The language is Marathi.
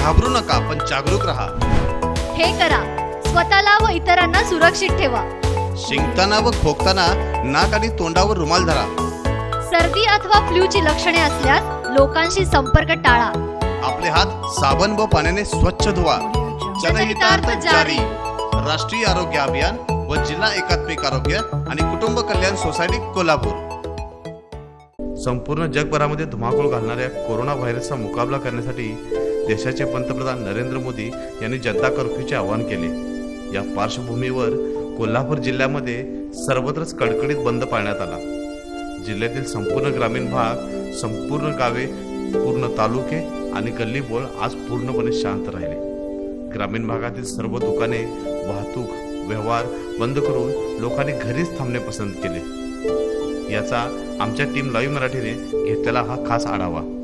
घाबरू नका पण जागरूक राहा. हे करा. स्वतःला व इतरांना सुरक्षित ठेवा. शिंकताना व खोकताना नाक आणि तोंडावर रुमाल धरा. सर्दी अथवा फ्लूची लक्षणे असल्यास लोकांशी संपर्क टाळा. आपले हात साबण व पाण्याने स्वच्छ धुवा. जनहितार्थ जारी. राष्ट्रीय आरोग्य अभियान व जिल्हा एकात्मिक आरोग्य आणि कुटुंब कल्याण सोसायटी कोल्हापूर. संपूर्ण जगभरामध्ये धुमाकूळ घालणाऱ्या कोरोना व्हायरसचा मुकाबला करण्यासाठी देशाचे पंतप्रधान नरेंद्र मोदी यांनी जनता कर्फ्यूचे आवाहन केले. या पार्श्वभूमीवर कोल्हापूर जिल्ह्यामध्ये सर्वत्रच कडकडीत बंद पाळण्यात आला. जिल्ह्यातील संपूर्ण ग्रामीण भाग संपूर्ण गावे पूर्ण तालुके आणि गल्लीबोळ आज पूर्णपणे शांत राहिले. ग्रामीण भागातील सर्व दुकाने वाहतूक व्यवहार बंद करून लोकांनी घरीच थांबणे पसंत केले. याचा आमच्या टीम लाईव्ह मराठीने घेतलेला हा खास आढावा.